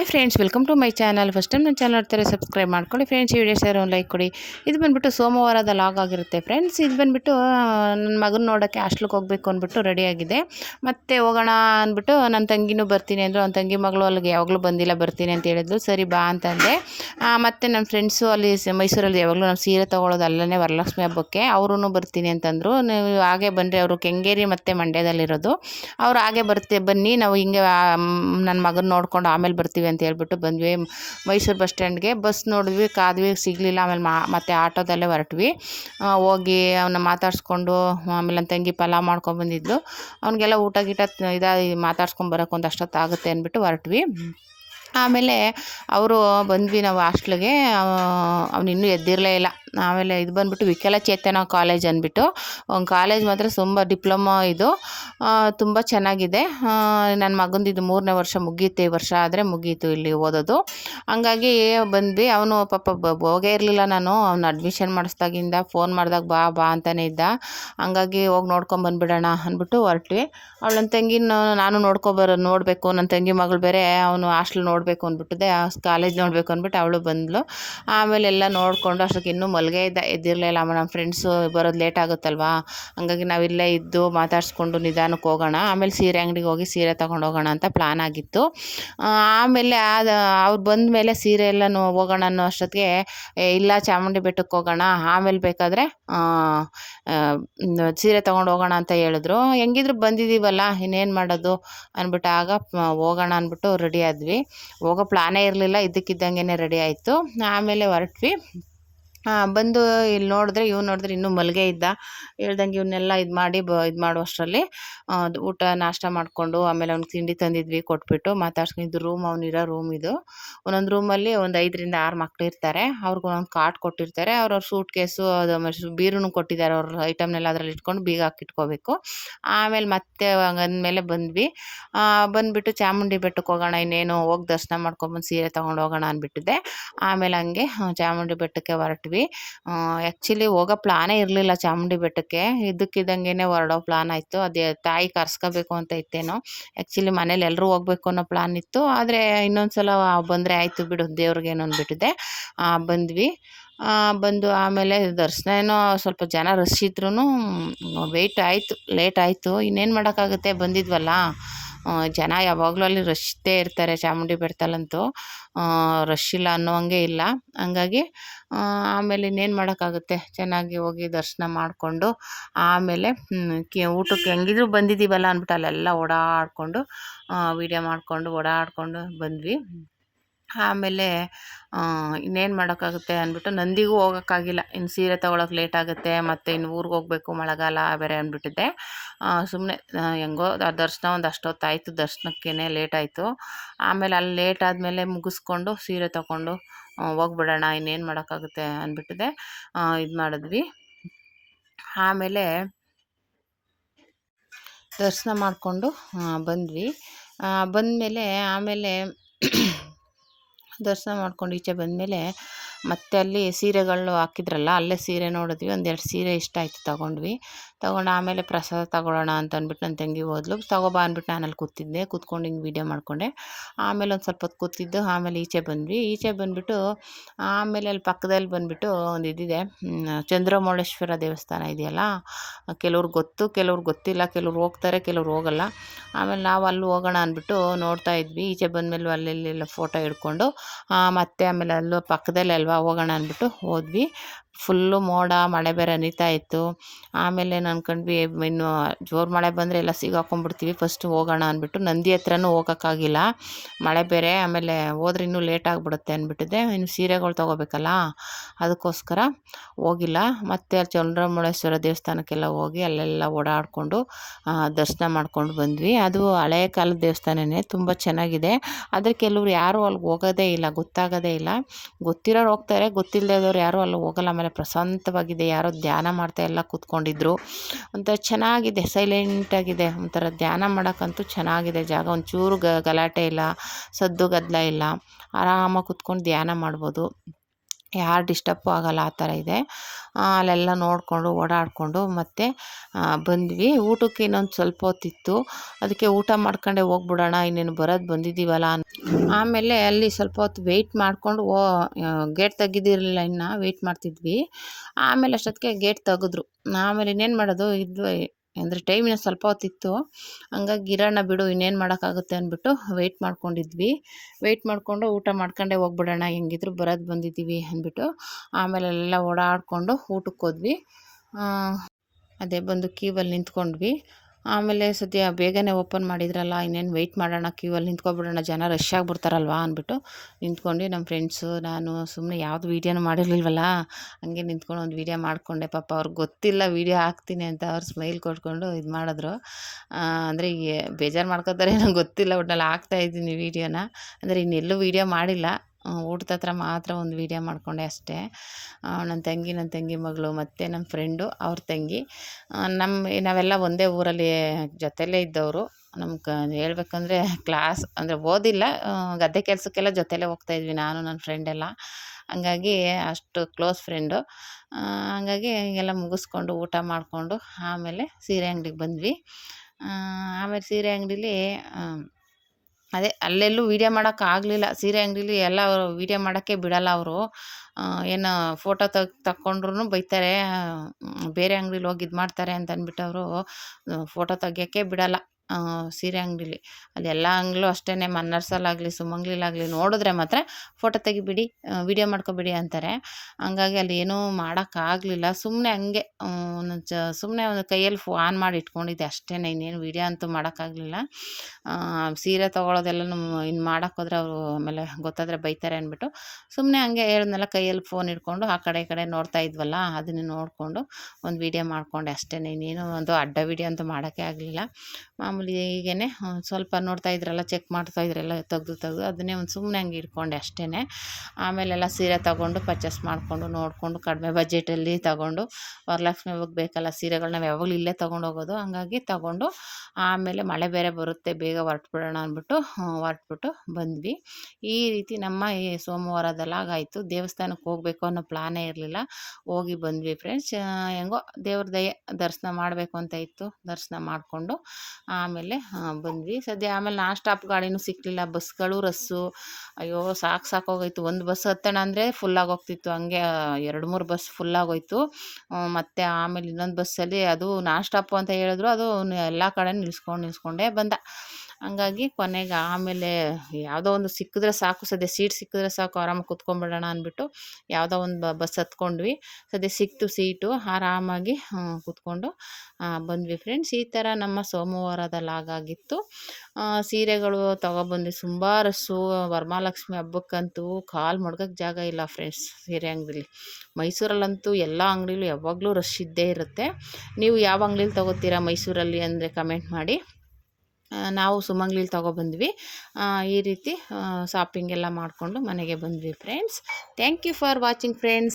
Hi friends welcome to my channel first time ನನ್ನ channel ನೋಡ್ತಾರೆ subscribe ಮಾಡ್ಕೊಳ್ಳಿ. Friends ಈ ವಿಡಿಯೋ ಸೇರ್ ಒಂದು ಲೈಕ್ ಕೊಡಿ. ಇದು ಬಂದುಬಿಟ್ಟು ಸೋಮವಾರದ ಲಾಗ್ ಆಗಿರುತ್ತೆ ಫ್ರೆಂಡ್ಸ್ ಇದು ಬಂದುಬಿಟ್ಟು ನನ್ನ ಮಗನ ನೋಡೋಕ್ಕೆ ಹಾಸ್ಟ್ಲಿಗೆ ಹೋಗಬೇಕು ಅಂದ್ಬಿಟ್ಟು ರೆಡಿಯಾಗಿದೆ ಮತ್ತು ಹೋಗೋಣ ಅಂದ್ಬಿಟ್ಟು ನನ್ನ ತಂಗಿನೂ ಬರ್ತೀನಿ ಅಂದರು. ನನ್ನ ತಂಗಿ ಮಗಳು ಅಲ್ಲಿಗೆ ಯಾವಾಗಲೂ ಬಂದಿಲ್ಲ, ಬರ್ತೀನಿ ಅಂತ ಹೇಳಿದ್ರು ಸರಿ ಬಾ ಅಂತಂದೆ. ಮತ್ತು ನನ್ನ ಫ್ರೆಂಡ್ಸು ಅಲ್ಲಿ ಮೈಸೂರಲ್ಲಿ ಯಾವಾಗಲೂ ನಾವು ಸೀರೆ ತೊಗೊಳೋದು ಅಲ್ಲೇ ವರಲಕ್ಷ್ಮಿ ಹಬ್ಬಕ್ಕೆ ಅವರೂ ಬರ್ತೀನಿ ಅಂತಂದರು. ನೀವು ಹಾಗೆ ಬಂದರೆ ಅವರು ಕೆಂಗೇರಿ ಮತ್ತು ಮಂಡ್ಯದಲ್ಲಿರೋದು. ಅವ್ರು ಹಾಗೆ ಬರ್ತೀವಿ ಬನ್ನಿ. ನಾವು ಹಿಂಗೆ ನನ್ನ ಮಗನ ನೋಡ್ಕೊಂಡು ಆಮೇಲೆ ಬರ್ತೀವಿ ಅಂತ ಹೇಳ್ಬಿಟ್ಟು ಬಂದ್ವಿ. ಮೈಸೂರು ಬಸ್ ಸ್ಟ್ಯಾಂಡ್ಗೆ ಬಸ್ ನೋಡಿದ್ವಿ, ಕಾದ್ವಿ, ಸಿಗಲಿಲ್ಲ. ಆಮೇಲೆ ಮಾ, ಮತ್ತೆ ಆಟೋದಲ್ಲೇ ಹೊರಟ್ವಿ. ಹೋಗಿ ಅವನ್ನ ಮಾತಾಡಿಸ್ಕೊಂಡು, ಆಮೇಲೆ ನನ್ನ ತಂಗಿ ಪಲಾವ್ ಮಾಡ್ಕೊಂಬಂದಿದ್ಲು ಅವನಿಗೆಲ್ಲ ಊಟ ಗೀಟ ಇದಾಗಿ ಮಾತಾಡ್ಸ್ಕೊಂಡು ಬರೋಕೆ ಒಂದು ಅಷ್ಟೊತ್ತಾಗುತ್ತೆ ಅಂದ್ಬಿಟ್ಟು ಹೊರಟ್ವಿ. ಆಮೇಲೆ ಅವರು ಬಂದ್ವಿ ನಾವು ಹಾಸ್ಟ್ಲಿಗೆ. ಅವನಿನ್ನೂ ಎದ್ದಿರಲೇ ಇಲ್ಲ. ಆಮೇಲೆ ಇದು ಬಂದ್ಬಿಟ್ಟು ವಿಕಲಚೇತನ ಕಾಲೇಜ್ ಅಂದ್ಬಿಟ್ಟು ಒಂದು ಕಾಲೇಜ್ ಮಾತ್ರ ತುಂಬ ಡಿಪ್ಲೊಮಾ ಇದು. ತುಂಬ ಚೆನ್ನಾಗಿದೆ. ನನ್ನ ಮಗಂದು ಇದು ಮೂರನೇ ವರ್ಷ ಮುಗೀತು ಈ ವರ್ಷ ಆದರೆ ಮುಗೀತು ಇಲ್ಲಿ ಓದೋದು. ಹಂಗಾಗಿ ಬಂದ್ವಿ. ಅವನು ಪಾಪ ಹೋಗೇ ಇರಲಿಲ್ಲ ನಾನು. ಅವ್ನು ಅಡ್ಮಿಷನ್ ಮಾಡಿಸ್ದಾಗಿಂದ ಫೋನ್ ಮಾಡಿದಾಗ ಬಾ ಬಾ ಅಂತಲೇ ಇದ್ದ. ಹಂಗಾಗಿ ಹೋಗಿ ನೋಡ್ಕೊಂಡು ಬಂದುಬಿಡೋಣ ಅಂದ್ಬಿಟ್ಟು ಹೊರಟ್ವಿ. ಅವಳು ನನ್ನ ತಂಗಿನ ನಾನು ನೋಡ್ಕೊಬರೋ ನೋಡಬೇಕು. ನನ್ನ ತಂಗಿ ಮಗಳು ಬೇರೆ, ಅವನು ಹಾಸ್ಟ್ಲ್ ನೋಡಬೇಕು ಅಂದ್ಬಿಟ್ಟಿದೆ. ಕಾಲೇಜ್ ನೋಡಬೇಕು ಅಂದ್ಬಿಟ್ಟು ಅವಳು ಬಂದಳು ಆಮೇಲೆ ಎಲ್ಲ ನೋಡಿಕೊಂಡು ಅಷ್ಟಕ್ಕೆ ಇನ್ನೂ ಮಲ್ಗೆ ಇದ್ದ ಎದ್ದಿರಲಿಲ್ಲ ನಮ್ಮ ಫ್ರೆಂಡ್ಸು ಬರೋದು ಲೇಟ್ ಆಗುತ್ತಲ್ವಾ? ಹಂಗಾಗಿ ನಾವಿಲ್ಲೇ ಇದ್ದು ಮಾತಾಡಿಸ್ಕೊಂಡು ನಿಧಾನಕ್ಕೆ ಹೋಗೋಣ, ಆಮೇಲೆ ಸೀರೆ ಅಂಗಡಿಗೆ ಹೋಗಿ ಸೀರೆ ತೊಗೊಂಡು ಹೋಗೋಣ ಅಂತ ಪ್ಲ್ಯಾನ್ ಆಗಿತ್ತು. ಆಮೇಲೆ ಅದು ಅವ್ರು ಬಂದ ಮೇಲೆ ಸೀರೆ ಎಲ್ಲ ಹೋಗೋಣ ಅನ್ನೋ ಅಷ್ಟೊತ್ತಿಗೆ ಇಲ್ಲ ಚಾಮುಂಡಿ ಬೆಟ್ಟಕ್ಕೆ ಹೋಗೋಣ, ಆಮೇಲೆ ಬೇಕಾದರೆ ಸೀರೆ ತೊಗೊಂಡು ಹೋಗೋಣ ಅಂತ ಹೇಳಿದ್ರು. ಹೆಂಗಿದ್ರು ಬಂದಿದ್ದೀವಲ್ಲ ಇನ್ನೇನು ಮಾಡೋದು ಅಂದ್ಬಿಟ್ಟು ಆಗ ಹೋಗೋಣ ಅಂದ್ಬಿಟ್ಟು ರೆಡಿ ಆದ್ವಿ. ಹೋಗೋ ಪ್ಲಾನೇ ಇರಲಿಲ್ಲ ಇದ್ದಕ್ಕಿದ್ದಂಗೆ ರೆಡಿ ಆಯಿತು. ಆಮೇಲೆ ಹೊರಟ್ವಿ. ಬಂದು ಇಲ್ಲಿ ನೋಡಿದ್ರೆ ಇವ್ನು ನೋಡಿದ್ರೆ ಇನ್ನೂ ಮಲಗೇ ಇದ್ದ. ಹೇಳ್ದಂಗೆ ಇವನ್ನೆಲ್ಲ ಇದು ಮಾಡಿ ಬ, ಇದು ಮಾಡುವಷ್ಟರಲ್ಲಿ ಊಟ ನಾಷ್ಟ ಮಾಡಿಕೊಂಡು ಆಮೇಲೆ ಅವ್ನಿಗೆ ತಿಂಡಿ ತಂದಿದ್ವಿ, ಕೊಟ್ಬಿಟ್ಟು ಮಾತಾಡ್ಸ್ಕೊಂಡಿದ್ದು ರೂಮ್ ಅವನಿರೋ ರೂಮ್ ಇದು. ಒಂದೊಂದು ರೂಮಲ್ಲಿ ಒಂದು ಐದರಿಂದ ಆರು ಮಕ್ಳು ಇರ್ತಾರೆ. ಅವ್ರಿಗೆ ಒಂದೊಂದು ಕಾರ್ಟ್ ಕೊಟ್ಟಿರ್ತಾರೆ. ಅವ್ರವ್ರ ಸೂಟ್ ಕೇಸು ಅದು ಬೀರುನು ಕೊಟ್ಟಿದ್ದಾರೆ ಅವ್ರ ಐಟಮ್ನೆಲ್ಲ ಅದರಲ್ಲಿ ಇಟ್ಕೊಂಡು ಬೀಗ ಹಾಕಿಟ್ಕೋಬೇಕು. ಆಮೇಲೆ ಮತ್ತೆ ಹಂಗಂದ್ಮೇಲೆ ಬಂದ್ವಿ. ಬಂದುಬಿಟ್ಟು ಬಂದ್ಬಿಟ್ಟು ಚಾಮುಂಡಿ ಬೆಟ್ಟಕ್ಕೆ ಹೋಗೋಣ, ಇನ್ನೇನು ಹೋಗಿ ದರ್ಶನ ಮಾಡ್ಕೊಂಡ್ಬಂದು ಸೀರೆ ತೊಗೊಂಡು ಹೋಗೋಣ ಅಂದ್ಬಿಟ್ಟಿದ್ದೆ ಆಮೇಲೆ ಹಂಗೆ, ಚಾಮುಂಡಿ ಬೆಟ್ಟಕ್ಕೆ ಹೊರಟ್ವಿ. ಆ್ಯಕ್ಚುಲಿ ಹೋಗೋ ಪ್ಲಾನೇ ಇರಲಿಲ್ಲ ಚಾಮುಂಡಿ ಬೆಟ್ಟಕ್ಕೆ. ಇದ್ದಕ್ಕಿದ್ದಂಗೆ ಹೊರಡೋ ಪ್ಲಾನ್ ಆಯಿತು. ಅದೇ ತಾಯಿ ಕರ್ಸ್ಕೋಬೇಕು ಅಂತ ಇತ್ತೇನೋ. ಆ್ಯಕ್ಚುಲಿ ಮನೇಲಿ ಎಲ್ಲರೂ ಹೋಗ್ಬೇಕು ಅನ್ನೋ ಪ್ಲಾನ್ ಇತ್ತು. ಆದರೆ ಇನ್ನೊಂದು ಸಲ ಬಂದರೆ ಆಯಿತು ಬಿಡು ದೇವ್ರಿಗೆ ಅಂದ್ಬಿಟ್ಟಿದ್ದೆ ಆ, ಬಂದ್ವಿ. ಬಂದು ಆಮೇಲೆ ದರ್ಶನ ಏನೋ ಸ್ವಲ್ಪ ಜನ ರಶ್ ಇದ್ರೂ ವೆಯ್ಟ್ ಆಯಿತು ಲೇಟ್ ಆಯಿತು. ಇನ್ನೇನು ಮಾಡೋಕ್ಕಾಗುತ್ತೆ? ಬಂದಿದ್ವಲ್ಲ. ಜನ ಯಾವಾಗಲೂ ಅಲ್ಲಿ ರಶ್ ಇದ್ದೇ ಇರ್ತಾರೆ, ಚಾಮುಂಡಿ ಬೆಟ್ಟದಲ್ಲಂತೂ ರಶ್ ಇಲ್ಲ ಅನ್ನೋಂಗೆ ಇಲ್ಲ. ಹಂಗಾಗಿ ಆಮೇಲೆ ಇನ್ನೇನು ಮಾಡೋಕ್ಕಾಗುತ್ತೆ? ಚೆನ್ನಾಗಿ ಹೋಗಿ ದರ್ಶನ ಮಾಡಿಕೊಂಡು, ಆಮೇಲೆ ಊಟಕ್ಕೆ ಹೆಂಗಿದ್ರು ಬಂದಿದ್ದೀವಲ್ಲ ಅಂದ್ಬಿಟ್ಟು ಅಲ್ಲೆಲ್ಲ ಓಡಾಡಿಕೊಂಡು ವೀಡಿಯೋ ಮಾಡಿಕೊಂಡು, ಓಡಾಡಿಕೊಂಡು ಬಂದ್ವಿ. ಆಮೇಲೆ ಇನ್ನೇನು ಮಾಡೋಕ್ಕಾಗುತ್ತೆ ಅಂದ್ಬಿಟ್ಟು ನಂದಿಗೂ ಹೋಗೋಕ್ಕಾಗಿಲ್ಲ. ಇನ್ನು ಸೀರೆ ತೊಗೊಳಕ್ಕೆ ಲೇಟ್ ಆಗುತ್ತೆ, ಮತ್ತು ಇನ್ನು ಊರಿಗೆ ಹೋಗಬೇಕು ಮಳೆಗಾಲ ಬೇರೆ ಅಂದ್ಬಿಟ್ಟಿದ್ದೆ. ಸುಮ್ಮನೆ ಹೆಂಗೋ ಆ ದರ್ಶನ ಒಂದು ಅಷ್ಟೊತ್ತಾಯಿತು. ದರ್ಶನಕ್ಕೇ ಲೇಟ್ ಆಯಿತು. ಆಮೇಲೆ ಅಲ್ಲಿ ಲೇಟ್ ಆದಮೇಲೆ ಮುಗಿಸ್ಕೊಂಡು ಸೀರೆ ತೊಗೊಂಡು ಹೋಗ್ಬಿಡೋಣ, ಇನ್ನೇನು ಮಾಡೋಕ್ಕಾಗುತ್ತೆ ಅಂದ್ಬಿಟ್ಟಿದ್ದೆ. ಇದು ಮಾಡಿದ್ವಿ. ಆಮೇಲೆ ದರ್ಶನ ಮಾಡಿಕೊಂಡು ಬಂದ್ವಿ. ಬಂದಮೇಲೆ ಆಮೇಲೆ ದರ್ಶನ ಮಾಡ್ಕೊಂಡು ಈಚೆ ಬಂದಮೇಲೆ ಮತ್ತೆ ಅಲ್ಲಿ ಸೀರೆಗಳು ಹಾಕಿದ್ರಲ್ಲ, ಅಲ್ಲೇ ಸೀರೆ ನೋಡಿದ್ವಿ. ಒಂದೆರಡು ಸೀರೆ ಇಷ್ಟ ಆಯಿತು ತೊಗೊಂಡ್ವಿ. ತೊಗೊಂಡು ಆಮೇಲೆ ಪ್ರಸಾದ ತಗೊಳ್ಳೋಣ ಅಂತ ಅಂದ್ಬಿಟ್ಟು ನನ್ನ ತಂಗಿ ಹೋದ್ಲು. ತೊಗೊಬಾ ಅಂದ್ಬಿಟ್ಟು ನಾನು ಅಲ್ಲಿ ಕೂತಿದ್ದೆ. ಕೂತ್ಕೊಂಡು ಹಿಂಗೆ ವೀಡಿಯೋ ಮಾಡಿಕೊಂಡೆ. ಆಮೇಲೆ ಒಂದು ಸ್ವಲ್ಪ ಹೊತ್ತು ಕೂತಿದ್ದು, ಆಮೇಲೆ ಈಚೆ ಬಂದ್ವಿ. ಈಚೆ ಬಂದುಬಿಟ್ಟು, ಆಮೇಲೆ ಅಲ್ಲಿ ಪಕ್ಕದಲ್ಲಿ ಬಂದುಬಿಟ್ಟು ಒಂದು ಇದಿದೆ ಚಂದ್ರಮೌಳೇಶ್ವರ ದೇವಸ್ಥಾನ ಇದೆಯಲ್ಲ ಕೆಲವ್ರಿಗೆ ಗೊತ್ತು ಕೆಲವ್ರಿಗೆ ಗೊತ್ತಿಲ್ಲ, ಕೆಲವ್ರು ಹೋಗ್ತಾರೆ, ಕೆಲವ್ರು ಹೋಗಲ್ಲ. ಆಮೇಲೆ ನಾವು ಅಲ್ಲಿ ಹೋಗೋಣ ಅಂದ್ಬಿಟ್ಟು ನೋಡ್ತಾ ಇದ್ವಿ. ಈಚೆ ಬಂದಮೇಲೆ ಅಲ್ಲೆಲ್ಲ ಫೋಟೋ ಹಿಡ್ಕೊಂಡು ಮತ್ತೆ ಆಮೇಲೆ ಅಲ್ಲೂ ಪಕ್ಕದಲ್ಲಿ ಅಲ್ವಾ ಹೋಗೋಣ ಅಂದ್ಬಿಟ್ಟು ಹೋದ್ವಿ. ಫುಲ್ಲು ಮೋಡ, ಮಳೆ ಬೇರೆ ಅನಿತಾ ಇತ್ತು. ಆಮೇಲೆ ಅನ್ಕೊಂಡ್ವಿ ಇನ್ನು ಜೋರು ಮಳೆ ಬಂದರೆ ಎಲ್ಲ ಸಿಗಾಕೊಂಡ್ಬಿಡ್ತೀವಿ ಫಸ್ಟ್ ಹೋಗೋಣ ಅಂದ್ಬಿಟ್ಟು ನಂದಿ ಹತ್ರನೂ ಹೋಗೋಕ್ಕಾಗಿಲ್ಲ. ಮಳೆ ಬೇರೆ, ಆಮೇಲೆ ಹೋದ್ರೆ ಇನ್ನೂ ಲೇಟ್ ಆಗಿಬಿಡುತ್ತೆ ಅಂದ್ಬಿಟ್ಟಿದ್ದೆ. ಇನ್ನು ಸೀರೆಗಳು ತೊಗೋಬೇಕಲ್ಲ, ಅದಕ್ಕೋಸ್ಕರ ಹೋಗಿಲ್ಲ. ಮತ್ತೆ ಚಂದ್ರಮೌಳೇಶ್ವರ ದೇವಸ್ಥಾನಕ್ಕೆಲ್ಲ ಹೋಗಿ ಅಲ್ಲೆಲ್ಲ ಓಡಾಡಿಕೊಂಡು ದರ್ಶನ ಮಾಡ್ಕೊಂಡು ಬಂದ್ವಿ. ಅದು ಹಳೆಯ ಕಾಲದ ದೇವಸ್ಥಾನವೇ ತುಂಬ ಚೆನ್ನಾಗಿದೆ. ಆದರೆ ಕೆಲವ್ರು ಯಾರೂ ಅಲ್ಲಿಗೆ ಹೋಗೋದೇ ಇಲ್ಲ, ಗೊತ್ತಾಗೋದೇ ಇಲ್ಲ. ಗೊತ್ತಿರೋರು ಹೋಗ್ತಾರೆ ಗೊತ್ತಿಲ್ಲದವ್ರು ಯಾರೂ ಅಲ್ಲಿ ಹೋಗಲ್ಲ. ಆಮೇಲೆ ಪ್ರಶಾಂತವಾಗಿದೆ. ಯಾರೋ ಧ್ಯಾನ ಮಾಡ್ತಾ ಎಲ್ಲ ಕೂತ್ಕೊಂಡಿದ್ರು. ಒಂಥರ ಚೆನ್ನಾಗಿದೆ ಸೈಲೆಂಟಾಗಿದೆ ಒಂಥರ ಧ್ಯಾನ ಮಾಡೋಕ್ಕಂತೂ ಚೆನ್ನಾಗಿದೆ. ಜಾಗ ಒಂಚೂರು ಗ, ಗಲಾಟೆ ಇಲ್ಲ, ಸದ್ದು ಗದ್ದಲ ಇಲ್ಲ. ಆರಾಮಾಗಿ ಕೂತ್ಕೊಂಡು ಧ್ಯಾನ ಮಾಡ್ಬೋದು. ಯಾರು ಡಿಸ್ಟರ್ಬು ಆಗಲ್ಲ ಆ ಥರ ಇದೆ. ಅಲ್ಲೆಲ್ಲ ನೋಡಿಕೊಂಡು, ಓಡಾಡಿಕೊಂಡು ಮತ್ತೆ ಬಂದ್ವಿ. ಊಟಕ್ಕೆ ಇನ್ನೊಂದು ಸ್ವಲ್ಪ ಹೊತ್ತಿತ್ತು. ಅದಕ್ಕೆ ಊಟ ಮಾಡ್ಕೊಂಡೆ ಹೋಗ್ಬಿಡೋಣ. ಇನ್ನೇನು ಬರೋದು ಬಂದಿದ್ದೀವಲ್ಲ ಆಮೇಲೆ ಅಲ್ಲಿ ಸ್ವಲ್ಪ ಹೊತ್ತು ವೆಯ್ಟ್ ಮಾಡಿಕೊಂಡು, ಓ ಗೇಟ್ ತೆಗೆದಿರಲಿಲ್ಲ ಇನ್ನು ವೆಯ್ಟ್ ಮಾಡ್ತಿದ್ವಿ. ಆಮೇಲೆ ಅಷ್ಟೊತ್ತಿಗೆ ಗೇಟ್ ತೆಗೆದ್ರು. ಆಮೇಲೆ ಇನ್ನೇನು ಮಾಡೋದು, ಇದು, ಅಂದರೆ ಟೈಮಿನ ಸ್ವಲ್ಪ ಹೊತ್ತಿತ್ತು. ಹಂಗಾಗಿ ಇರೋಣ ಬಿಡು, ಇನ್ನೇನು ಮಾಡೋಕ್ಕಾಗುತ್ತೆ ಅಂದ್ಬಿಟ್ಟು ವೆಯ್ಟ್ ಮಾಡ್ಕೊಂಡಿದ್ವಿ. ವೆಯ್ಟ್ ಮಾಡಿಕೊಂಡು ಊಟ ಮಾಡ್ಕೊಂಡೇ ಹೋಗ್ಬಿಡೋಣ, ಹೆಂಗಿದ್ರು ಬರೋದು ಬಂದಿದ್ದೀವಿ ಅಂದ್ಬಿಟ್ಟು ಆಮೇಲೆ ಎಲ್ಲ ಓಡಾಡಿಕೊಂಡು ಊಟಕ್ಕೆ ಹೋದ್ವಿ. ಅದೇ ಬಂದು ಕ್ಯೂವಲ್ಲಿ ನಿಂತ್ಕೊಂಡ್ವಿ. ಆಮೇಲೆ ಸದ್ಯ ಬೇಗನೆ ಓಪನ್ ಮಾಡಿದ್ರಲ್ಲ, ಇನ್ನೇನು ವೆಯ್ಟ್ ಮಾಡೋಣ ಕ್ಯೂವಲ್ಲಿ ನಿಂತ್ಕೊಬಿಡೋಣ, ಜನ ರಶ್ ಆಗಿಬಿಡ್ತಾರಲ್ವಾ ಅಂದ್ಬಿಟ್ಟು ನಿಂತ್ಕೊಂಡು ನಮ್ಮ ಫ್ರೆಂಡ್ಸು ನಾನು ಸುಮ್ಮನೆ ಯಾವುದು ವೀಡಿಯೋನೂ ಮಾಡಿರಲಿಲ್ವಲ್ಲ, ಹಂಗೆ ನಿಂತ್ಕೊಂಡು ಒಂದು ವೀಡಿಯೋ ಮಾಡಿಕೊಂಡೆ. ಪಾಪ ಅವ್ರಿಗೆ ಗೊತ್ತಿಲ್ಲ ವೀಡಿಯೋ ಹಾಕ್ತೀನಿ ಅಂತ ಅವ್ರು ಸ್ಮೈಲ್ ಕೊಟ್ಕೊಂಡು ಇದು ಮಾಡಿದ್ರು. ಅಂದರೆ ಬೇಜಾರು ಮಾಡ್ಕೋತಾರೆ, ನಂಗೆ ಗೊತ್ತಿಲ್ಲ, ಒಟ್ನಲ್ಲಿ ಹಾಕ್ತಾಯಿದ್ದೀನಿ ವೀಡಿಯೋನ ಅಂದರೆ ಇನ್ನೆಲ್ಲೂ ವೀಡಿಯೋ ಮಾಡಿಲ್ಲ. ಊಟದ ಹತ್ರ ಮಾತ್ರ ಒಂದು ವೀಡಿಯೋ ಮಾಡಿಕೊಂಡೆ ಅಷ್ಟೇ. ನನ್ನ ತಂಗಿ ನನ್ನ ತಂಗಿ ಮಗಳು, ಮತ್ತು ನಮ್ಮ ಫ್ರೆಂಡು ಅವ್ರ ತಂಗಿ. ನಮ್ಮ ನಾವೆಲ್ಲ ಒಂದೇ ಊರಲ್ಲಿ ಜೊತೆಲೇ ಇದ್ದವರು. ನಮ್ಮ ಕ, ಹೇಳ್ಬೇಕಂದ್ರೆ ಕ್ಲಾಸ್ ಅಂದರೆ ಓದಿಲ್ಲ ಗದ್ದೆ ಕೆಲಸಕ್ಕೆಲ್ಲ ಜೊತೆಲೇ ಹೋಗ್ತಾಯಿದ್ವಿ ನಾನು ನನ್ನ ಫ್ರೆಂಡೆಲ್ಲ ಹಂಗಾಗಿ ಅಷ್ಟು ಕ್ಲೋಸ್ ಫ್ರೆಂಡು ಹಂಗಾಗಿ ಎಲ್ಲ ಮುಗಿಸ್ಕೊಂಡು ಊಟ ಮಾಡಿಕೊಂಡು ಆಮೇಲೆ ಸೀರೆ ಅಂಗಡಿಗೆ ಬಂದ್ವಿ. ಆಮೇಲೆ ಸೀರೆ ಅಂಗಡೀಲಿ ಅದೇ ಅಲ್ಲೆಲ್ಲೂ ವೀಡಿಯೋ ಆಗಲಿಲ್ಲ. ಸೀರೆ ಅಂಗಡೀಲಿ ಎಲ್ಲ ವೀಡಿಯೋ ಮಾಡೋಕ್ಕೆ ಬಿಡಲ್ಲ ಅವರು. ಏನು ಫೋಟೋ ತಗ್ ತಕ್ಕೊಂಡ್ರು ಬೈತಾರೆ. ಬೇರೆ ಅಂಗಡೀಲಿ ಹೋಗಿ ಇದು ಮಾಡ್ತಾರೆ ಅಂತ ಅಂದ್ಬಿಟ್ಟು ಅವರು ಫೋಟೋ ತೆಗಿಯೋಕ್ಕೆ ಬಿಡಲ್ಲ. ಸೀರೆ ಅಂಗಡಿಲಿ. ಅಲ್ಲಿ ಎಲ್ಲ ಅಂಗಡಿಲೂ ಅಷ್ಟೇ ಮನ್ನರ್ಸಲ್ಲಾಗಲಿ ಸುಮಂಗ್ಲಿಲಾಗಲಿ ನೋಡಿದ್ರೆ ಮಾತ್ರ ಫೋಟೋ ತೆಗಿಬಿಡಿ ವಿಡಿಯೋ ಮಾಡ್ಕೊಬಿಡಿ ಅಂತಾರೆ. ಹಂಗಾಗಿ ಅಲ್ಲಿ ಏನೂ ಮಾಡೋಕ್ಕಾಗಲಿಲ್ಲ. ಸುಮ್ಮನೆ ಹಂಗೆ ಒಂದೊಂದು ಚ ಸುಮ್ಮನೆ ಒಂದು ಕೈಯಲ್ಲಿ ಫೋ, ಆನ್ ಮಾಡಿ ಇಟ್ಕೊಂಡಿದ್ದೆ ಅಷ್ಟೇ ಇನ್ನೇನು ವೀಡಿಯೋ ಅಂತೂ ಮಾಡೋಕ್ಕಾಗಲಿಲ್ಲ. ಸೀರೆ ತೊಗೊಳೋದೆಲ್ಲ ಇನ್ನು ಮಾಡೋಕ್ಕೋದ್ರೆ ಅವರು ಆಮೇಲೆ ಗೊತ್ತಾದರೆ ಬೈತಾರೆ ಅಂದ್ಬಿಟ್ಟು ಸುಮ್ಮನೆ ಹಂಗೆ ಹೇಳಿದ್ನಲ್ಲ, ಕೈಯಲ್ಲಿ ಫೋನ್ ಇಟ್ಕೊಂಡು ಆ ಕಡೆ ಕಡೆ ನೋಡ್ತಾ ಇದ್ವಲ್ಲ, ಅದನ್ನು ನೋಡಿಕೊಂಡು ಒಂದು ವಿಡಿಯೋ ಮಾಡಿಕೊಂಡೆ ಅಷ್ಟೇ ಇನ್ನೇನು ಒಂದು ಅಡ್ಡ ವಿಡಿಯೋ ಅಂತೂ ಮಾಡೋಕ್ಕೆ ಆಗಲಿಲ್ಲ. ಮಾಮೂಲಿ ಹೀಗೇ ಸ್ವಲ್ಪ ನೋಡ್ತಾ ಇದ್ರಲ್ಲ ಚೆಕ್ ಮಾಡ್ತಾ ಇದ್ರಲ್ಲ, ತೆಗ್ದು ತೆಗೆದು, ಅದನ್ನೇ ಒಂದು ಸುಮ್ಮನೆ ಹಂಗೆ ಇಟ್ಕೊಂಡೆ ಅಷ್ಟೇ ಆಮೇಲೆಲ್ಲ ಸೀರೆ ತಗೊಂಡು ಪರ್ಚೇಸ್ ಮಾಡಿಕೊಂಡು, ನೋಡಿಕೊಂಡು, ಕಡಿಮೆ ಬಜೆಟಲ್ಲಿ ತಗೊಂಡು, ವರಲಕ್ಷ್ಮಿ ಹಬ್ಬಕ್ಕೆ ಬೇಕಲ್ಲ ಸೀರೆಗಳು ನಾವು ಯಾವಾಗಲೂ ಇಲ್ಲೇ ತೊಗೊಂಡು ಹೋಗೋದು. ಹಂಗಾಗಿ ತಗೊಂಡು, ಆಮೇಲೆ ಮಳೆ ಬೇರೆ ಬರುತ್ತೆ, ಬೇಗ ಹೊರಟ್ಬಿಡೋಣ ಅಂದ್ಬಿಟ್ಟು ಹೊರಟ್ಬಿಟ್ಟು ಬಂದ್ವಿ. ಈ ರೀತಿ ನಮ್ಮ ಈ ಸೋಮವಾರದಲ್ಲಾಗಾಯಿತು ದೇವಸ್ಥಾನಕ್ಕೆ ಹೋಗಬೇಕು ಅನ್ನೋ ಪ್ಲಾನೇ ಇರಲಿಲ್ಲ. ಹೋಗಿ ಬಂದ್ವಿ ಫ್ರೆಂಡ್ಸ್ ಹೆಂಗೋ ದೇವ್ರ ದಯೆ, ದರ್ಶನ ಮಾಡಬೇಕು ಅಂತ ಇತ್ತು. ದರ್ಶನ ಮಾಡಿಕೊಂಡು ಆಮೇಲೆ ಬಂದ್ವಿ. ಸದ್ಯ ಆಮೇಲೆ ನಾನ್ ಸ್ಟಾಪ್ ಗಾಡಿನೂ ಸಿಕ್ಕಲಿಲ್ಲ ಬಸ್ಗಳು, ರಸ್ಸು. ಅಯ್ಯೋ, ಸಾಕು ಸಾಕೋಗೋಯ್ತು ಒಂದು ಬಸ್ ಹತ್ತೋಣ ಅಂದರೆ ಫುಲ್ಲಾಗಿ ಹೋಗ್ತಿತ್ತು. ಹಂಗೆ ಎರಡು ಮೂರು ಬಸ್ ಫುಲ್ಲಾಗೋಯ್ತು ಮತ್ತು ಆಮೇಲೆ ಇನ್ನೊಂದು ಬಸ್ಸಲ್ಲಿ ಅದು ನಾನ್ ಸ್ಟಾಪು ಅಂತ ಹೇಳಿದ್ರು. ಅದು ಎಲ್ಲ ಕಡೆ ನಿಲ್ಸ್ಕೊಂಡು, ನಿಲ್ಸ್ಕೊಂಡೇ ಬಂದ. ಹಂಗಾಗಿ ಕೊನೆಗೆ ಆಮೇಲೆ ಯಾವುದೋ ಒಂದು ಸಿಕ್ಕಿದ್ರೆ ಸಾಕು, ಸದ್ಯ ಸೀಟ್ ಸಿಕ್ಕಿದ್ರೆ ಸಾಕು, ಆರಾಮಾಗಿ ಕುತ್ಕೊಂಡ್ಬಿಡೋಣ ಅಂದ್ಬಿಟ್ಟು ಯಾವುದೋ ಒಂದು ಬಸ್ ಹತ್ಕೊಂಡ್ವಿ. ಸದ್ಯ ಸಿಕ್ತು ಸೀಟು ಆರಾಮಾಗಿ ಕೂತ್ಕೊಂಡು ಬಂದ್ವಿ ಫ್ರೆಂಡ್ಸ್ ಈ ಥರ ನಮ್ಮ ಸೋಮವಾರದ ಲಾಗ್ ಆಗಿತ್ತು. ಸೀರೆಗಳು ತೊಗೊಬಂದ್ವಿ. ತುಂಬ ರಸ್ಸು ವರಮಹಾಲಕ್ಷ್ಮಿ ಹಬ್ಬಕ್ಕಂತೂ ಕಾಲು ಮಡ್ಗಕ್ಕೆ ಜಾಗ ಇಲ್ಲ ಫ್ರೆಂಡ್ಸ್ ಸೀರೆ ಅಂಗಡಿಲಿ. ಮೈಸೂರಲ್ಲಂತೂ ಎಲ್ಲ ಅಂಗಡಿಲೂ ಯಾವಾಗಲೂ ರಶ್ ಇದ್ದೇ ಇರುತ್ತೆ. ನೀವು ಯಾವ ಅಂಗಡಿಲಿ ತೊಗೋತೀರಾ ಮೈಸೂರಲ್ಲಿ ಅಂದರೆ ಕಮೆಂಟ್ ಮಾಡಿ. ನಾವು ಸುಮಂಗ್ಲಿಲಿ ತೊಗೊಬಂದ್ವಿ. ಈ ರೀತಿ ಶಾಪಿಂಗ್ ಎಲ್ಲ ಮಾಡಿಕೊಂಡು ಮನೆಗೆ ಬಂದ್ವಿ friends thank you for watching friends